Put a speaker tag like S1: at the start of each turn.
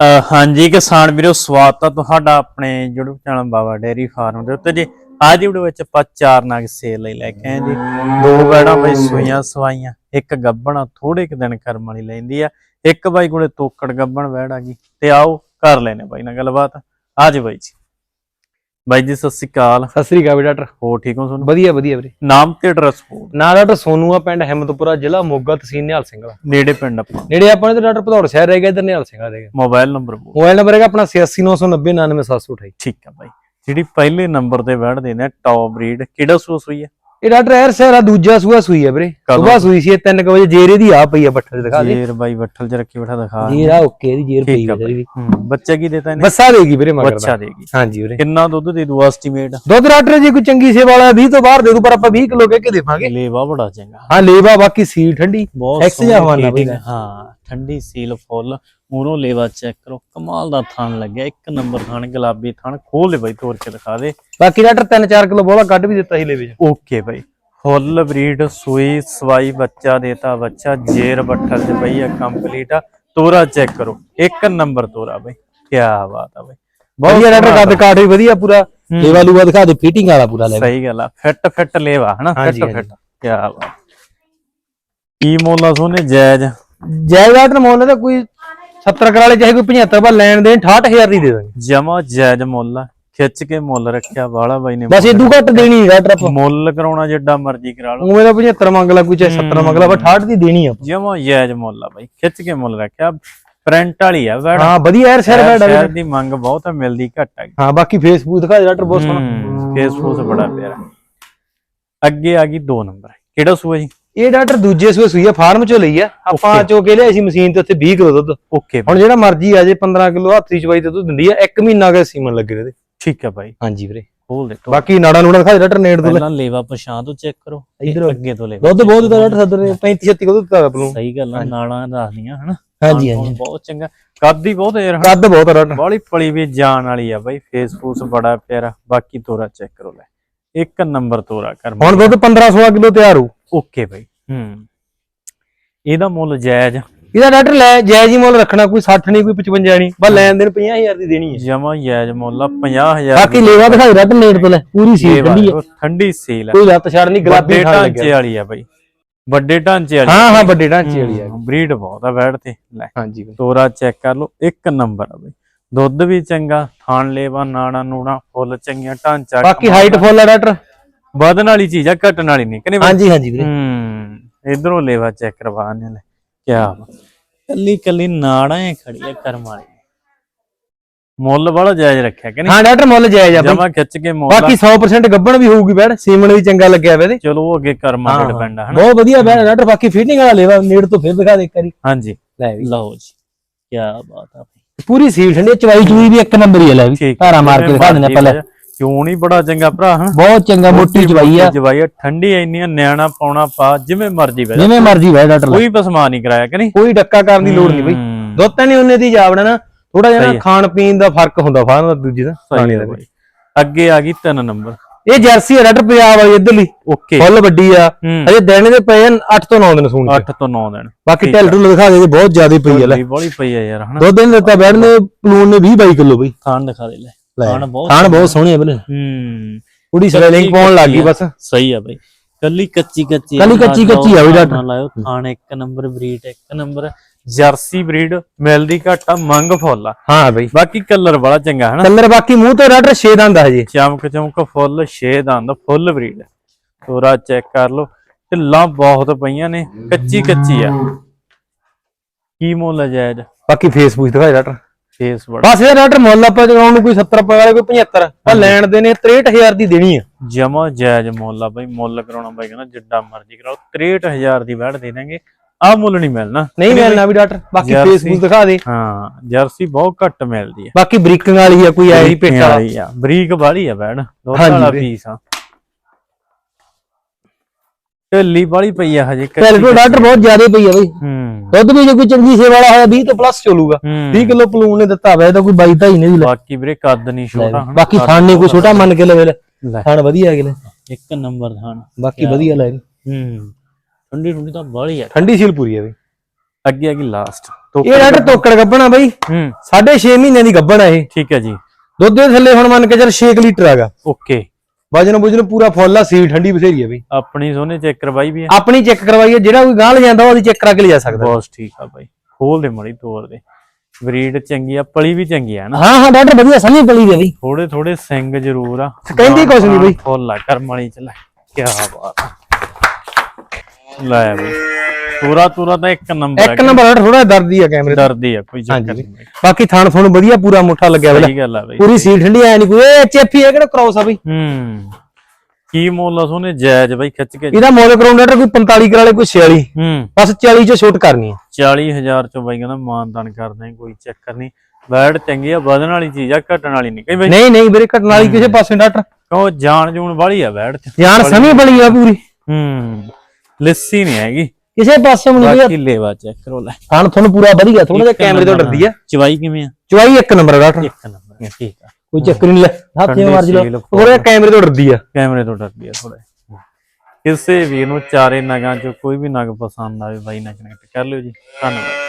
S1: ਅਹ ਹਾਂਜੀ ਕਿਸਾਨ ਵੀਰੋ, ਸਵਾਗਤ ਹੈ ਤੁਹਾਡਾ ਆਪਣੇ YouTube channel Baba dairy farm ਦੇ ਉੱਤੇ ਜੀ। ਅੱਜ ਦੀ ਵੀਡੀਓ ਵਿੱਚ ਆਪਾਂ ਚਾਰ ਨਗ ਸੇਲ ਲਈ ਲੈ ਕੇ ਆਏ ਜੀ। ਦੋ ਬੈੜਾਂ ਬਈ ਸੂਈਆਂ ਸਵਾਈਆਂ, ਇੱਕ ਗੱਬਣ ਥੋੜੇ ਕੁ ਦਿਨ ਕਰਮ ਵਾਲੀ ਲੈਂਦੀ ਆ। ਇੱਕ ਬਾਈ ਕੋਲੇ ਤੋਕੜ ਗੱਬਣ ਬੈੜ ਆ ਗਈ ਤੇ ਆਓ, ਕਰ ਲੈਨੇ ਬਾਈ ਨਾਲ ਗੱਲਬਾਤ। ਆਜ ਬਾਈ ਜੀ। ਬਾਈ ਜੀ ਸਤਿ ਸ਼੍ਰੀ ਅਕਾਲ।
S2: ਸਤਿ ਸ੍ਰੀ ਅਕਾਲ ਡਾਕਟਰ।
S1: ਹੋ ਠੀਕ ਹੋ ਤੁਹਾਨੂੰ
S2: ਵਧੀਆ ਵਧੀਆ ਵੀਰੇ।
S1: ਨਾਮ ਤੇ ਐਡਰੈਸ ਹੋ
S2: ਨਾਂ ਡਾਕਟਰ ਸੋਨੂ ਆ ਪਿੰਡ ਹਿੰਮਤਪੁਰਾ ਜ਼ਿਲ੍ਹਾ ਮੋਗਾ ਤਹਿਸੀਲ ਨਿਹਾਲ ਸਿੰਘ ਦਾ
S1: ਨੇੜੇ ਪਿੰਡ ਆਪਾਂ।
S2: ਨੇੜੇ ਆਪਾਂ ਨੇ ਤੇ ਡਾਕਟਰ ਭਦੌੜ ਸ਼ਹਿਰ ਰਹਿ ਗਿਆ ਇਧਰ ਨਿਹਾਲ ਸਿੰਘ ਦਾ ਰਹਿ ਗਿਆ
S1: ਮੋਬਾਈਲ ਨੰਬਰ ਬੋਲ।
S2: ਮੋਬਾਈਲ ਨੰਬਰ ਹੈਗਾ ਆਪਣਾ 8699099728
S1: ਠੀਕ ਆ ਬਾਈ। ਜਿਹੜੀ ਪਹਿਲੇ ਨੰਬਰ ਤੇ ਬੈੜ ਦੇ ਨੇ ਟੌਪ ਬਰੀਡ ਕਿਹੜਾ ਸੂਸ ਹੋਈ ਹੈ?
S2: ਇਹ ਡਾਕਟਰ ਐਰ ਸ਼ਹਿਰ ਦੂਜਾ ਸੂਆ ਸੂਈ ਹੈ ਵੀਰੇ।
S1: ਕਦੋਂ?
S2: ਸੁਬਾ ਸੂਈ ਸੀ 3 ਵਜੇ ਜੇਰੇ ਦੀ ਆ ਪਈ ਆ ਬੱਠਲ ਦਿਖਾ ਦੇ।
S1: ਜੇਰ ਬਾਈ ਬੱਠਲ ਚ ਰੱਖੀ ਬੈਠਾ ਦਿਖਾ
S2: ਜੇਰ ਓਕੇ ਦੀ ਜੇਰ ਪਈ
S1: ਠੀਕ ਆ
S2: ਹੈ
S1: ਬਾਈ। ਹੂੰ ਬੱਚਾ ਕੀ ਦੇਤਾ ਇਹਨੇ?
S2: ਬੱਸਾ ਦੇਗੀ ਵੀਰੇ ਮਗਰ
S1: ਬੱਚਾ
S2: ਦਾ।
S1: ਦੇਗੀ।
S2: ਹਾਂਜੀ ਵੀਰੇ।
S1: ਕਿੰਨਾ ਦੁੱਧ ਦੇ ਦੂ ਐਸਟੀਮੇਟ
S2: ਦੁੱਧ ਡਾਕਟਰ ਜੀ ਕੋਈ ਚੰਗੀ ਸੇਵਾ ਵਾਲਾ 20 ਤੋਂ ਬਾਹਰ ਦੇ ਦੂ ਪਰ ਆਪਾਂ 20 ਕਿਲੋ ਕਹਿ ਕੇ ਦੇਵਾਂਗੇ।
S1: ਲੇਵਾ ਬੜਾ ਚੰਗਾ।
S2: ਹਾਂ ਲੇਵਾ ਬਾਕੀ ਸੀਲ ਠੰਡੀ।
S1: ਬਹੁਤ
S2: ਐਕਸ ਜਿਹਾ ਹਵਾਨਾ ਬਈ
S1: ਹਾਂ ਠੰਡੀ ਸੀਲ ਫੁੱਲ। ਮੂਰੋਂ ਲੇਵਾ ਚੈੱਕ ਕਰੋ। ਕਮਾਲ ਦਾ ਥਣ ਲੱਗਿਆ। ਇੱਕ ਨੰਬਰ ਥਣ ਗੁਲਾਬੀ ਥਣ ਖੋਲ ਲੈ ਬਾਈ ਤੋੜ ਕੇ ਦਿਖਾ ਦੇ।
S2: ਬਾਕੀ ਡਾਕਟਰ 3-4 ਕਿਲੋ ਬੋਲਾ ਕੱਢ ਵੀ ਦਿੱਤਾ ਸੀ ਲੇਵੇ ਚ।
S1: ਓਕੇ ਬਾਈ। ਫੁੱਲ ਬਰੀਡ ਸੂਈ ਸਵਾਈ ਬੱਚਾ ਦੇਤਾ ਬੱਚਾ ਜੇਰ ਬੱਠਲ ਚ ਪਈ ਆ ਕੰਪਲੀਟ ਆ। ਤੋਰਾ ਚੈੱਕ ਕਰੋ। ਇੱਕ ਨੰਬਰ ਤੋਰਾ ਬਾਈ। ਕੀ ਬਾਤ ਆ ਬਾਈ।
S2: ਵਧੀਆ ਡਾਕਟਰ ਕੱਦ ਕਾਠ ਵੀ ਵਧੀਆ ਪੂਰਾ। ਲੇਵਾ ਲੂਵਾ ਦਿਖਾ ਦੇ ਫਿਟਿੰਗ ਵਾਲਾ ਪੂਰਾ ਲੈ
S1: ਸਹੀ ਗੱਲ ਆ। ਫਿੱਟ ਫਿੱਟ ਲੇਵਾ ਹਨਾ? ਫਿੱਟ। ਫਿੱਟ। ਕੀ ਬਾਤ। ਕੀ ਮੋਲਾ ਸੋਨੇ? ਜਾਇਜ਼
S2: ਜਾਇਦਾਦ ਮੁੱਲ ਤਾਂ ਕੋਈ 70 ਕਰਾਲੇ ਚਾਹੇ ਕੋਈ 75 ਬਾ ਲੈਣ ਦੇਣ 68000 ਦੀ ਦੇ ਦਾਂਗੇ।
S1: ਜਮਾ ਜਾਇਜ਼ ਮੁੱਲ ਆ ਖਿੱਚ ਕੇ ਮੁੱਲ ਰੱਖਿਆ ਬਾਲਾ ਬਾਈ ਨੇ
S2: ਬਸ ਇਦੋਂ ਘੱਟ ਦੇਣੀ ਨਹੀਂ ਡਾਕਟਰ ਆਪਾਂ
S1: ਮੁੱਲ ਕਰਾਉਣਾ ਜਿੱਡਾ ਮਰਜ਼ੀ ਕਰਾ ਲਓ।
S2: ਉਵੇਂ ਦਾ 75 ਮੰਗ ਲਾ ਕੋਈ ਚਾਹੇ 70 ਮੰਗ ਲਾ ਬਸ 68 ਦੀ ਦੇਣੀ ਆ।
S1: ਜਮਾ ਜਾਇਜ਼ ਮੁੱਲ ਆ ਬਾਈ ਖਿੱਚ ਕੇ ਮੁੱਲ ਰੱਖਿਆ। ਪ੍ਰਿੰਟ ਵਾਲੀ ਆ ਵੈੜ
S2: ਹਾਂ ਵਧੀਆ ਯਾਰ ਸ਼ਹਿਰ ਬੈਠਾ
S1: ਸ਼ਹਿਰ ਦੀ ਮੰਗ ਬਹੁਤ ਆ ਮਿਲਦੀ ਘੱਟ ਆ।
S2: ਹਾਂ ਬਾਕੀ ਫੇਸਬੁੱਕ ਦਿਖਾ ਦੇ ਡਾਕਟਰ ਬਹੁਤ ਸੋਹਣਾ।
S1: ਫੇਸਬੁੱਕ ਬੜਾ ਪਿਆਰਾ। ਅੱਗੇ ਆ ਗਈ 2 ਨੰਬਰ। ਕਿਹੜਾ ਸੂਆ ਜੀ?
S2: ਇਹ ਡਾਕਟਰ ਦੂਜੇ ਸੂਏ ਸੂਈ ਆ ਫਾਰਮ ਚੋਂ ਲਈ ਆ। ਆਪਾਂ. ਚੋ ਕੇ ਲਿਆ ਸੀ ਮਸ਼ੀਨ ਤੇ ਉੱਥੇ 20 ਕਿਲੋ ਦੁੱਧ।
S1: ਓਕੇ
S2: ਹੁਣ ਜਿਹੜਾ ਮਰਜ਼ੀ ਆ ਜੇ 15 ਕਿਲੋ ਹੱਥੀ ਚਵਾਈ ਤੇ ਦੁੱਧ ਦਿੰਦੀ ਆ 1 ਮਹੀਨਾ ਗਿਆ ਸੀਮਨ ਲੱਗੇ ਨੇ
S1: ਠੀਕ ਆ ਬਾਈ।
S2: ਹਾਂਜੀ ਵੀਰੇ।
S1: ਖੋਲ ਦੇ
S2: ਬਾਕੀ ਨਾੜਾ ਨੂੜਾ ਦਿਖਾ ਦੇ ਡਾਕਟਰ ਨੇੜ ਤੋਂ।
S1: ਪਹਿਲਾਂ ਲੇਵਾ ਪਛਾਂ ਤੋਂ ਚੈੱਕ ਕਰੋ।
S2: ਇੱਧਰ
S1: ਅੱਗੇ ਤੋਂ ਲੇਵਾ।
S2: ਦੁੱਧ ਬਹੁਤ ਦਿੱਤਾ ਡਾਕਟਰ ਸੱਦਰ ਨੇ 35 36 ਕਿਲੋ ਦਿੱਤਾ ਆਪ ਨੂੰ।
S1: ਸਹੀ ਗੱਲ ਆ ਨਾਲਾਂ ਰੱਖਦੀਆਂ ਹਨਾ?
S2: ਹਾਂਜੀ ਹਾਂਜੀ।
S1: ਬਹੁਤ ਚੰਗਾ। ਕੱਦ ਹੀ ਬਹੁਤ ਯਾਰ
S2: ਕੱਦ ਬਹੁਤ ਡਾਕਟਰ।
S1: ਬਾਲੀ ਪਲੀ ਵੀ ਜਾਣ ਵਾਲੀ ਆ ਬਾਈ ਫੇਸਬੁੱਕ ਬੜਾ ਪਿਆਰਾ। ਬਾਕੀ ਤੋਰਾ ਚੈੱਕ ਕਰੋ ਲੈ। ਇੱਕ ਨੰਬਰ ਤੋਰਾ ਕਰ
S2: ਹੁਣ ਦੁੱਧ 15 16 ਕਿਲੋ ਤਿਆਰ ਹੋ।
S1: ਓਕੇ ਬਾਈ। ਹੂੰ। ਇਹਦਾ ਮੁੱਲ ਜਾਇਜ਼
S2: ਇਹਦਾ ਡਾਕਟਰ ਲੈ ਜਾਇਜ਼ ਹੀ ਮੁੱਲ ਰੱਖਣਾ ਕੋਈ 60 ਨਹੀਂ ਕੋਈ 55 ਨਹੀਂ। ਬਸ ਲੈਣ ਦੇਣ 50000 ਦੀ ਦੇਣੀ ਹੈ।
S1: ਜਮਾ ਜਾਇਜ਼ ਮੁੱਲ ਆ 50000
S2: ਬਾਕੀ ਲੇਵਾ ਦਿਖਾਈ ਡਾਕਟਰ ਨੇੜ ਤੋਂ ਲੈ ਪੂਰੀ ਸੀਲ ਠੰਡੀ ਹੈ
S1: ਠੰਡੀ ਸੀਲ ਆ।
S2: ਕੋਈ ਲੱਤ ਛੜ ਨਹੀਂ ਗੁਲਾਬੀ
S1: ਢਾਂਚੇ ਵਾਲੀ ਆ ਬਾਈ। ਵੱਡੇ ਢਾਂਚੇ ਵਾਲੀ।
S2: ਹਾਂ ਹਾਂ ਵੱਡੇ ਢਾਂਚੇ ਵਾਲੀ ਹੈ
S1: ਬਰੀਡ ਬਹੁਤ ਆ ਬੈੜ ਤੇ ਲੈ।
S2: ਹਾਂਜੀ ਬਾਈ।
S1: ਤੋਰਾ ਚੈੱਕ ਕਰ ਲਓ ਇੱਕ ਨੰਬਰ ਆ ਬਈ। ਦੁੱਧ ਵੀ ਚੰਗਾ ਥਾਣ ਲੇਵਾ ਨਾੜਾ ਨੂੜਾ ਫੁੱਲ ਚੰਗੀਆਂ ਢਾਂਚਾ
S2: ਬਾਕੀ ਹਾਈਟ ਫੁੱਲ ਆ ਡਾਕਟਰ।
S1: ਵਧਣ ਵਾਲੀ ਚੀਜ਼ ਆ ਘਟਣ ਵਾਲੀ ਨਹੀਂ ਕਹਿੰਦੇ
S2: ਹਾਂਜੀ ਹਾਂਜੀ ਵੀਰੇ।
S1: ਹੂੰ ਇਧਰੋਂ ਲੇਵਾ ਚੈੱਕ ਕਰਵਾਣੇ ਲੈ ਕਿਆ ਕੱਲੀ ਕੱਲੀ ਨਾੜਾਂ ਹੀ ਖੜੀ ਆ ਕਰਮ ਵਾਲੀ। ਮੁੱਲ ਬੜਾ ਜਾਇਜ਼ ਰੱਖਿਆ ਕਿ ਨਹੀਂ?
S2: ਹਾਂ ਡਾਕਟਰ ਮੁੱਲ ਜਾਇਜ਼ ਆ
S1: ਜਮਾ ਖਿੱਚ ਕੇ ਮੁੱਲ
S2: ਬਾਕੀ 100% ਗੱਬਣ ਵੀ ਹੋਊਗੀ ਬੈੜ ਸੀਮਨ ਵੀ ਚੰਗਾ ਲੱਗਿਆ ਵੇ ਇਹਦੇ।
S1: ਚਲੋ ਅੱਗੇ ਕਰਮਾਂ ਤੇ ਡਿਪੈਂਡ ਆ ਹਨਾ?
S2: ਬਹੁਤ ਵਧੀਆ ਬੈੜ ਡਾਕਟਰ ਬਾਕੀ ਫਿਟਿੰਗ ਵਾਲਾ ਲੇਵਾ ਨੇੜ ਤੋਂ ਫਿਰ ਦਿਖਾ ਦੇ ਇੱਕ ਵਾਰੀ।
S1: ਹਾਂਜੀ।
S2: ਲੈ ਵੀ।
S1: ਲਓ ਜੀ ਕਿਆ ਬਾਤ ਆ।
S2: ਪੂਰੀ ਸੀਲ ਠੰਡੀ ਚਵਾਈ ਚੂਈ ਵੀ ਇੱਕ ਨੰਬਰ ਹੀ ਲੈ ਵੀ। ਧਾਰਾ ਮਾਰ ਕੇ ਦਿਖਾ ਦਿੰਦੇ ਪਹਿਲਾਂ।
S1: ਕਿਉਂ ਨਹੀਂ ਬੜਾ ਚੰਗਾ ਭਰਾ ਹਨਾ?
S2: ਬਹੁਤ ਚੰਗਾ ਮੋਟੀ ਚਵਾਈ ਆ।
S1: ਜਵਾਈ ਆ, ਠੰਡੀ ਇੰਨੀਆਂ ਨਿਆਣਾ ਪਾਉਣਾ ਪਾ ਜਿਵੇਂ ਮਰਜ਼ੀ ਬੈ
S2: ਜਿਵੇਂ ਮਰਜ਼ੀ ਬੈੜ ਡਾਕਟਰ
S1: ਕੋਈ ਬਸਮਾ ਨਹੀਂ ਕਰਾਇਆ ਕਿ ਨਹੀਂ?
S2: ਕੋਈ ਡੱਕਾ ਕਰਨ ਦੀ ਲੋੜ ਨਹੀਂ ਬਈ। ਦੁੱਧ ਤਾਂ ਨਹੀਂ ਉਹਨੇ ਦੀ ਜਾਵੜਾ ਨਾ। ਥੋੜਾ ਜਿਹਾ। ਖਾਣ ਪੀਣ ਦਾ ਫ਼ਰਕ ਹੁੰਦਾ ਫਾਰਮ ਦਾ ਦੂਜੀ ਦਾ ਖਾਣੇ
S1: ਹੈ
S2: ਦਾ।
S1: ਅੱਗੇ ਆ ਗਈ 3 ਨੰਬਰ।
S2: ਇਹ ਜਰਸੀ ਹੈ ਡਾਕਟਰ ਪੰਜਾਬ ਵਾਲੀ ਇਧਰਲੀ।
S1: ਓਕੇ।
S2: ਫੁੱਲ ਵੱਡੀ ਆ। ਅਜੇ ਦਿਨ ਦੇ ਪਏ 8 ਤੋਂ 9 ਦਿਨ ਸੂਣ
S1: 8 ਤੋਂ 9 ਦਿਨ।
S2: ਬਾਕੀ ਢਿੱਲ ਢੁੱਲ ਦਿਖਾ ਦੇ ਬਹੁਤ ਜ਼ਿਆਦਾ ਪਈ ਆ ਲੈ।
S1: ਬੜੀ ਬੜੀ ਪਈ ਆ ਯਾਰ ਹਨਾ?
S2: ਦੁੱਧ ਨੇ ਦਿੱਤਾ ਬੈੜ ਨੇ ਪਲੂਨ ਨੇ 20 22 ਕਿਲੋ ਬਈ।
S1: ਥਾਣ ਦਿਖਾ ਦੇ ਲੈ।
S2: ਲੈ
S1: ਥਾਣ ਬਹੁਤ
S2: ਖਾਣ ਬਹੁਤ ਸੋਹਣੇ ਆ ਬਲੇ।
S1: ਹੂੰ।
S2: ਕੁੜੀ ਸਵੈਲਿੰਗ ਪਾਉਣ ਲੱਗ ਗਈ ਬਸ।
S1: ਸਹੀ ਆ ਬਈ। ਕੱਲੀ ਕੱਚੀ ਕੱਚੀ
S2: ਕੱਲੀ ਕੱਚੀ ਕੱਚੀ ਆ ਬਈ ਡਾਕਟਰ।
S1: ਨਾ ਲਾਇਓ ਥਾਣ ਇੱਕ ਨੰਬਰ ਬਰੀਡ ਇੱਕ ਨੰਬਰ ਜਰਸੀ ਬਰੀਡ ਮਿਲਦੀ ਘੱਟ ਮੰਗ ਫੁੱਲ ਆ।
S2: ਹਾਂ ਬਈ।
S1: ਬਾਕੀ ਕਲਰ ਬੜਾ ਚੰਗਾ ਹਨਾ
S2: ਕਲਰ ਬਾਕੀ ਮੂੰਹ ਤੇ ਡਾਕਟਰ 6 ਦੰਦ ਆ ਹਜੇ।
S1: ਚਮਕ ਚਮਕ ਫੁੱਲ ਛੇ ਦੰਦ ਫੁੱਲ ਬਰੀਡ। ਤੋਰਾ ਚੈੱਕ ਕਰ ਲਓ। ਢਿੱਲਾਂ ਬਹੁਤ ਪਈਆਂ ਨੇ ਕੱਚੀ ਕੱਚੀ ਆ। ਕੀ ਮੁੱਲ ਹੈ ਜਾਇਜ਼?
S2: ਬਾਕੀ ਫੇਸਬੁੱਕ ਦਿਖਾਏ ਡਾਕਟਰ
S1: ਫੇਸ ਬੜਾ।
S2: ਬਸ ਇਹ ਡਾਕਟਰ ਮੁੱਲ ਆਪਾਂ ਜਗਾਉਣ ਨੂੰ ਕੋਈ 70 ਰੁਪਏ ਵਾਲੇ ਕੋਈ 75 ਪਰ ਲੈਣ ਦੇ ਨੇ 63000 ਦੀ ਦੇਣੀ ਆ।
S1: ਜਮਾ ਜਾਇਜ਼ ਮੁੱਲ ਆ ਬਈ ਮੁੱਲ ਕਰਾਉਣਾ ਬਾਈ ਕਹਿੰਦਾ ਜਿੱਡਾ ਮਰਜ਼ੀ ਕਰਾਓ 63000 ਦੀ ਵੜ ਦੇ ਦਾਂਗੇ ਆ ਮੁੱਲ ਨਹੀਂ ਮਿਲਣਾ।
S2: ਨਹੀਂ ਮਿਲਣਾ ਵੀ ਡਾਕਟਰ ਬਾਕੀ। ਫੇਸਬੁੱਕ ਦਿਖਾ ਦੇ।
S1: ਹਾਂ ਜਰਸੀ ਬਹੁਤ ਘੱਟ ਮਿਲਦੀ ਆ।
S2: ਬਾਕੀ ਬਰੀਕਿੰਗ ਵਾਲੀ ਆ ਕੋਈ ਐਹੀ ਪੇਟਾ।
S1: ਵਾਲੀ ਆ ਬਰੀਕ ਵਾਲੀ ਆ ਬੈਣ ਵਾਲਾ
S2: ਵੀਰੇ।
S1: ਪੀਸ ਆ। ਢਿੱਲੀ ਵਾਲੀ ਪਈ ਆ ਹਜੇ ਕੱਚੀ
S2: ਪਹਿਲੇ ਤੋਂ ਡਾਕਟਰ ਬਹੁਤ ਜ਼ਿਆਦਾ ਪਈ ਆ ਬਈ।
S1: ਹੂੰ।
S2: ਦੁੱਧ ਵੀ ਜੇ ਕੋਈ ਚੰਗੀ ਸੇਵਾ ਵਾਲਾ ਹੋਇਆ 20 ਤੋਂ ਪਲੱਸ ਚੱਲੂਗਾ।
S1: ਹੂੰ।
S2: 20 ਕਿਲੋ ਪਲੂਨ ਨੇ ਦਿੱਤਾ ਹੋਇਆ ਤਾਂ ਕੋਈ 22 ਢਾਈ ਨੇ ਵੀ ਲੈ।
S1: ਬਾਕੀ ਵੀਰੇ ਕੱਦ ਨਹੀਂ ਛੋਟਾ ਹਨਾ?
S2: ਬਾਕੀ ਖਾਣ ਨੇ ਕੋਈ ਛੋਟਾ ਮੰਨ ਕੇ ਲਵੇ ਲੈ।
S1: ਲੈ।
S2: ਖਾਣ ਵਧੀਆ ਹੈਗੇ ਲੈ
S1: ਇੱਕ ਨੰਬਰ ਥਾਣ
S2: ਬਾਕੀ ਵਧੀਆ ਲੈ।
S1: ਹੂੰ। ਠੰਡੀ ਠੰਡੀ ਤਾਂ ਬਾਹਲੀ ਆ।
S2: ਠੰਡੀ ਸੀਲ ਪੂਰੀ ਹੈ ਬਈ।
S1: ਅੱਗੇ ਅੱਗੇ ਲਾਸਟ
S2: ਇਹ ਡਾਕਟਰ ਤੋਕੜ ਗੱਬਣਾ ਬਈ
S1: ਹੂੰ।
S2: 6.5 ਮਹੀਨਿਆਂ ਦੀ ਗੱਬਣ ਆ ਇਹ।
S1: ਠੀਕ ਹੈ ਜੀ।
S2: ਦੁੱਧ ਦੇ ਥੱਲੇ ਹੁਣ ਮੰਨ ਕੇ ਚੱਲ 6 ਲੀਟਰ ਆਗਾ
S1: ਓਕੇ।
S2: ਵਜਨ ਬੁਜਨ ਪੂਰਾ ਫੁੱਲ ਆ ਸੀਲ ਠੰਡੀ ਬਥੇਰੀ ਆ ਬਈ।
S1: ਆਪਣੀ ਸੋਨੇ ਚੈੱਕ ਕਰਵਾਈ ਵੀ ਹੈ
S2: ਆਪਣੀ ਚੈੱਕ ਕਰਵਾਈ ਆ ਜਿਹੜਾ ਕੋਈ ਗਾਂ ਲੈ ਜਾਂਦਾ ਉਹਦੀ ਚੈੱਕ ਕਰਾ ਕੇ ਲਿਜਾ ਸਕਦਾ।
S1: ਬਸ ਠੀਕ ਆ ਬਾਈ। ਖੋਲ ਦੇ ਮੜੀ ਤੋੜ ਦੇ। ਬਰੀਡ ਚੰਗੀ ਆ ਪਲੀ ਵੀ ਚੰਗੀ ਆ ਨਾ।
S2: ਹਾਂ ਹਾਂ ਡਾਕਟਰ ਵਧੀਆ ਸਮਝ ਪਲੀ ਦੇ ਬਈ।
S1: ਥੋੜੇ ਥੋੜੇ ਸਿੰਘ ਜ਼ਰੂਰ ਆ।
S2: ਕਹਿੰਦੀ ਕੁਛ ਨੀ ਬਈ।
S1: ਫੁੱਲ ਆ ਕਰਮ ਵਾਲੀ ਚ ਲੈ। ਕੀ ਬਾਤ ਆ। ਲੈ ਬਈ। ਪੂਰਾ ਪੂਰਾ ਤਾਂ ਇੱਕ ਨੰਬਰ
S2: ਇੱਕ ਨੰਬਰ ਥੋੜਾ ਦਰਦੀ ਆ ਕੈਮਰੇ ਦਾ
S1: ਡਰਦੀ ਆ ਕੋਈ ਚੱਕਰ। ਨਹੀਂ। ਬਾਈ।
S2: ਬਾਕੀ ਥਾਣ ਥੋਣ ਵਧੀਆ ਪੂਰਾ ਮੁੱਠਾ ਲੱਗਿਆ ਵੇਲਾ।
S1: ਸਹੀ ਗੱਲ ਆ ਬਈ।
S2: ਪੂਰੀ ਸੀਲ ਠੰਡੀ ਆਇਆ ਨਹੀਂ ਕੋਈ ਇਹ ਚੇਪੀ ਹੈ ਕਿਹੜਾ ਕ੍ਰੋਸ ਆ ਬਈ?
S1: ਹੂੰ। ਕੀ ਮੁੱਲ ਆ ਸੋਨੇ ਜਾਇਜ਼ ਬਾਈ ਖਿੱਚ ਕੇ।
S2: ਇਹਦਾ ਮੋਲ ਡਾਕਟਰ ਕੋਈ 45 ਕਰਾ ਲੇ ਕੋਈ 46
S1: ਹੂੰ।
S2: ਬਸ 40 ਚ ਛੋਟ ਕਰਨੀ ਹੈ
S1: 40000 ਚੋਂ ਬਾਈ ਕਹਿੰਦਾ ਮਾਨਦਾਨ ਕਰਦੇ ਕੋਈ ਚੱਕਰ ਨਹੀਂ। ਬੈਡ ਚੰਗੀ ਆ ਵਧਣ ਵਾਲੀ ਚੀਜ਼ ਆ ਘਟਣ ਵਾਲੀ ਨਹੀਂ। ਕਈ ਬਾਈ
S2: ਨਹੀਂ ਨਹੀਂ ਵੀਰੇ ਘਟਣ ਵਾਲੀ ਕਿਸੇ ਪਾਸੇ ਡਾਕਟਰ
S1: ਕਹੋ ਜਾਣ ਜੂਣ ਵਾਲੀ ਆ ਬੈਡ ਚ।
S2: ਜਾਨ ਸਮੀ ਬਲੀ ਆ ਪੂਰੀ।
S1: ਹੂੰ। ਲੱਸੀ ਨਹੀਂ ਹੈਗੀ।
S2: ਕਿਸੇ ਪਾਸੇ ਨਹੀਂ
S1: ਬਾਕੀ ਲੇਵਾ ਚੈੱਕ ਕਰੋ ਲੈ।
S2: ਥਾਣ ਤੁਹਾਨੂੰ ਪੂਰਾ ਵਧੀਆ ਥੋੜਾ ਜਿਹਾ ਕੈਮਰੇ ਤੋਂ ਡਰਦੀ ਆ।
S1: ਚਵਾਈ ਕਿਵੇਂ ਆ?
S2: ਚਵਾਈ ਇੱਕ ਨੰਬਰ ਡਾਕਟਰ।
S1: ਇੱਕ ਨੰਬਰ ਠੀਕ ਆ।
S2: ਕੋਈ ਚੱਕਰ ਨਹੀਂ ਲੈ। ਹੱਥ ਜਿਵੇਂ ਮਰਜ਼ੀ ਲਓ ਉਹ ਕੈਮਰੇ ਤੋਂ ਡਰਦੀ ਆ।
S1: ਕੈਮਰੇ ਤੋਂ ਡਰਦੀ ਆ ਥੋੜਾ ਕਿਸੇ ਵੀਰ ਨੂੰ ਚਾਰੇ ਨਗਾਂ ਚੋਂ ਕੋਈ ਵੀ ਨਗ ਪਸੰਦ ਆਵੇ ਬਾਈ ਨਾਲ ਕਨੈਕਟ ਕਰ ਲਿਓ ਜੀ। ਧੰਨਵਾਦ।